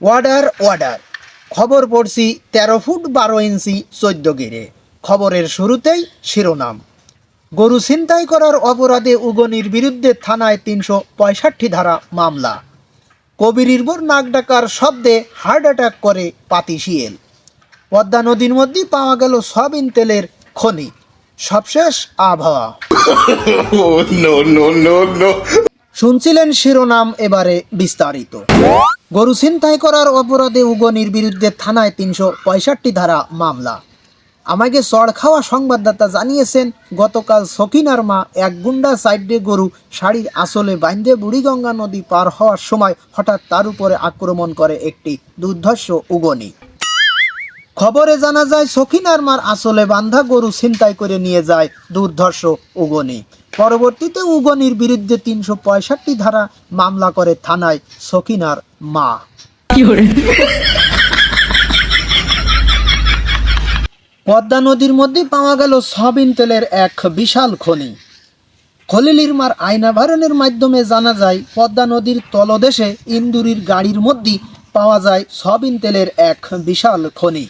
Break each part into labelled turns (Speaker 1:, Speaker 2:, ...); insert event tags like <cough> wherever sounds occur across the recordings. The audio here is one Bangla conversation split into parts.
Speaker 1: ওয়ার্ডার ওয়ার্ডার খবর পড়ছি তেরো ফুট বারো ইঞ্চি চোদ্দ গিরে। খবরের শুরুতেই শিরোনাম। গরু ছিনতাই করার অপরাধে উগনির বিরুদ্ধে থানায় তিনশো পঁয়ষট্টি ধারা মামলা। কবিরিরবর নাক ডাকার শব্দে হার্ট অ্যাটাক করে পাতিশিয়েল পদ্মা নদীর মধ্যে পাওয়া গেল সয়াবিন তেলের খনি। সবশেষ আবহাওয়া। <laughs>
Speaker 2: Oh.
Speaker 1: শুনছিলেন শিরোনাম এবারে বিস্তারিত। গরু ছিনতাই করার অপরাধে উগনির বিরুদ্ধে থানায় তিনশো পঁয়ষট্টি ধারা মামলা। আমাকে চড় খাওয়া সংবাদদাতা জানিয়েছেন, গতকাল সকিনার মা এক গুন্ডা সাইডে গরু শাড়ির আসলে বাইন্দে বুড়িগঙ্গা নদী পার হওয়ার সময় হঠাৎ তার উপরে আক্রমণ করে একটি দুর্ধর্ষ উগনি। খবরে জানা যায় সখিনার মার আসলে বান্ধা গরু ছিনতাই করে নিয়ে যায় দুর্ধর্ষ উগনি। পরবর্তীতে উগনির বিরুদ্ধে তিনশো পঁয়ষট্টি ধারা মামলা করে থানায় সকিনার মা। পদ্মা নদীর মধ্যে পাওয়া গেল সয়াবিন তেলের এক বিশাল খনি। খলিলিরমার আয়নাভারণের মাধ্যমে জানা যায় পদ্মা নদীর তলদেশে ইন্দুরির গাড়ির মধ্যে পাওয়া যায় সয়াবিন তেলের এক বিশাল খনি।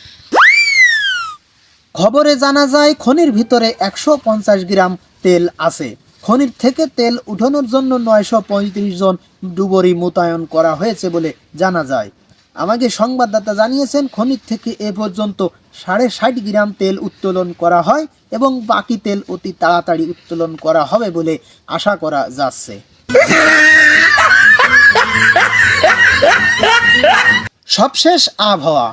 Speaker 1: খবরে জানা যায় খনির ভিতরে একশো পঞ্চাশ গ্রাম তেল আছে। খনির থেকে তেল উঠানোর জন্য নয়শো পঁয়ত্রিশ জন ডুবরি মোতায়েন করা হয়েছে বলে জানা যায়। আমাকে সংবাদদাতা জানিয়েছেন, খনির থেকে এ পর্যন্ত সাড়ে ষাট গ্রাম তেল উত্তোলন করা হয় এবং বাকি তেল অতি তাড়াতাড়ি উত্তোলন করা হবে বলে আশা করা যাচ্ছে। সবশেষ আবহাওয়া।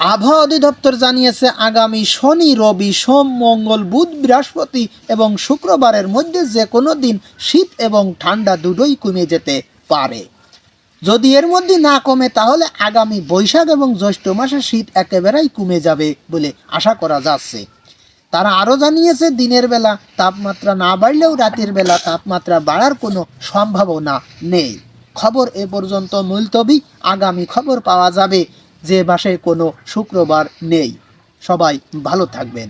Speaker 1: আবহাওয়া অধিদপ্তর জানিয়েছে, আগামী শনি, রবি, সোম, মঙ্গল, বুধ, বৃহস্পতি এবং শুক্রবারের মধ্যে যে কোনো দিন শীত এবং ঠান্ডা দুটোই কমে যেতে পারে। যদি এর মধ্যে না কমে, তাহলে আগামী বৈশাখ এবং জ্যৈষ্ঠ মাসে শীত একেবারেই কমে যাবে বলে আশা করা যাচ্ছে। তারা আরও জানিয়েছে, দিনের বেলা তাপমাত্রা না বাড়লেও রাতের বেলা তাপমাত্রা বাড়ার কোনো সম্ভাবনা নেই। খবর এ পর্যন্ত মুলতবি। আগামী খবর পাওয়া যাবে যে মাসে কোনো শুক্রবার নেই। সবাই ভালো থাকবেন।